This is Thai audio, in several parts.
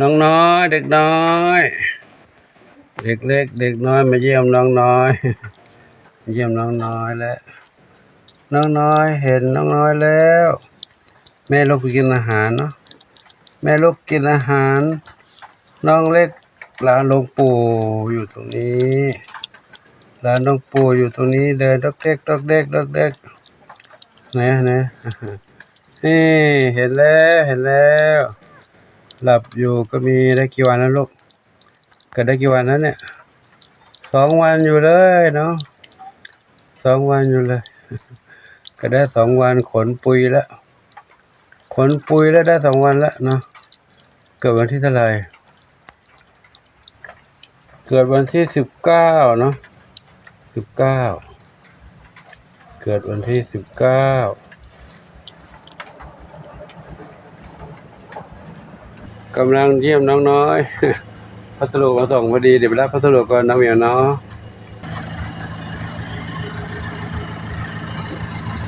น้องน้อย เด็กน้อย เด็กเล็ก เด็กน้อยมาเยี่ยมน้องน้อยเยี่ยมน้องน้อยแล้วน้องน้อยเห็นน้องน้อยแล้ว แม่ลูกกินอาหารเนาะแม่ลูกกินอาหาร น้องเล็กหลานหลวงปู่อยู่ตรงนี้หลานหลวงปู่อยู่ตรงนี้เดินดอกเด็กดอกเด็กดอกเด็กไหนไหนนี่เห็นแล้วเห็นแล้ว หลับอยู่ก็มีได้กี่วันแล้วลูกเกิดได้กี่วันแล้วเนี่ยสองวันอยู่เลยเนาะสองวันอยู่เลย ก็ได้สองวันขนปุยแล้ว ขนปุยแล้วได้สองวันแล้วเนาะเกิดวันที่เท่าไหร่เกิดวันที่สิบเก้าเนาะสิบเก้าเกิดวันที่สิบเก้า กำลังเยี่ยมน้องน้อย พัสดุมาส่งพอดีเดี๋ยวไปรับพัสดุก่อนน้องเหมียวเนาะ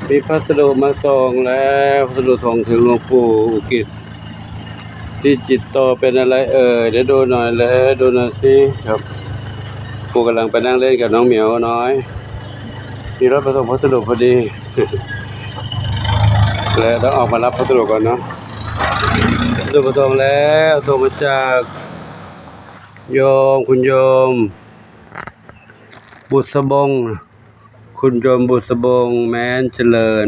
มีพัสดุมาส่งแล้วพัสดุส่งถึงหลวงปู่อุกิจที่จิตโตเป็นอะไรเอ่ยเดี๋ยวดูหน่อยเลยดูหน่อยสิครับปู่กำลังไปนั่งเล่นกับน้องเหมียวน้อย มีรถมาส่งพัสดุพอดีแล้วต้องออกมารับพัสดุก่อนเนาะ ส่งมาส่งแล้วส่งมาจากโยมคุณโยม บุษบง คุณโยมบุษบงแม้นเจริญ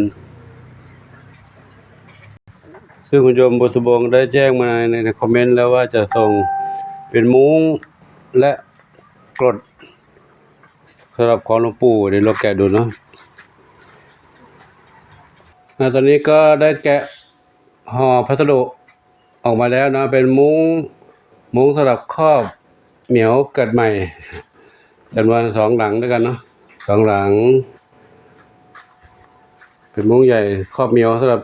ซึ่งคุณโยมบุษบงได้แจ้งมาในในคอมเมนต์แล้วว่าจะส่งเป็นมุ้งและกรดสำหรับของหลวงปู่เดี๋ยวเราแกะดูเนาะตอนนี้ก็ได้แกะห่อพัสดุ ออกมาแล้วนะเป็นมุ้งมุ้งสำหรับครอบเหมียวเกิดใหม่จำนวนสองหลังด้วยกันเนาะสองหลัง เป็นมุ้งใหญ่ครอบเหมียวสำหรับ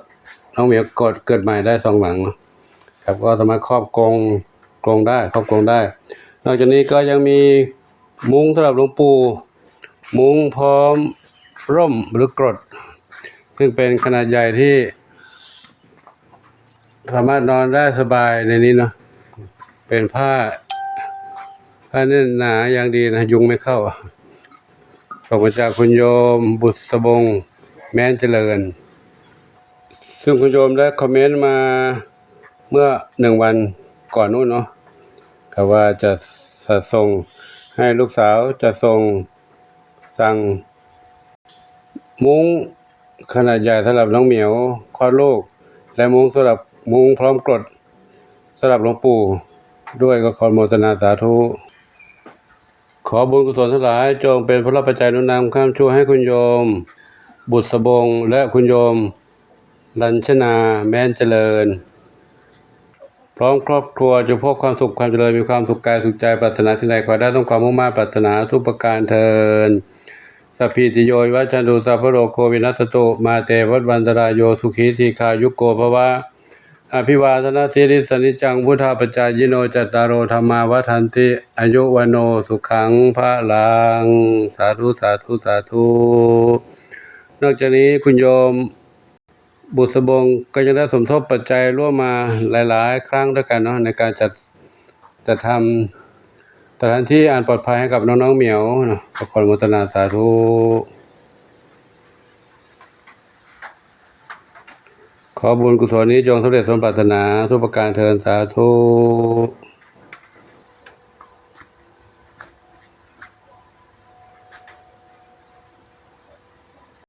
น้องเหมียวกดเกิดใหม่ได้สองหลังครับก็สามารถครอบกรงกรงได้ครอบกรงได้ นอกจากนี้ก็ยังมีมุ้งสำหรับหลวงปู่มุ้งพร้อมร่มหรือกรด ซึ่งเป็นขนาดใหญ่ที่ สามารถนอนได้สบายในนี้เนาะเป็นผ้า ผ้าเน่นหนาอย่างดีนะ ยุงไม่เข้าส่งมาจากคุณโยม บุษบง แม้นเจริญ ซึ่งคุณโยมได้คอมเมนต์มาเมื่อหนึ่งวันก่อนนู้นเนาะครับว่าจะสส่งให้ลูกสาวจะส่งสั่ง มุ้งขนาดใหญ่สำหรับน้องเหมียวคลอดลูก และมุ้งสำหรับ มุงพร้อมกรดสำหรับหลวงปู่ด้วยก็ขอโมทนาสาธุ ขอบุญกุศลทั้งหลายจงเป็นพระปัจจัยนุนำข้ามช่วยให้คุณโยม บุตรสบงและคุณโยม ลัญชนาแม้นเจริญ พร้อมครอบครัวจะพบความสุขความเจริญมีความสุขกายสุขใจปรารถนาที่ใดขอได้ต้องความมุ่งมั่นปรารถนาทุกประการเทินสพพิติโยวิวัชันตุสัพพโรโควินัสตุมาเตวัฏวันตรายโยสุขีทีคายุโกภวะ อภิวาทนาสิริสนิจังพุทธาปจายโนจัตตารโอธรรมาวัฏันติ อายุวโนสุขังพระลัง สาธุสาธุสาธุนอกจากนี้คุณโยมบุษบงก็ยังได้สมทบปัจจัยร่วมมาหลาย ๆ ครั้งด้วยกันเนาะในการจัดจัดทำสถานที่อันปลอดภัยให้กับน้อง ๆ เหมียวเนาะขอความโมทนาสาธุ ขอบุญกุศลนี้จงสำเร็จสมปรารถนาทุกประการเทินสาธุ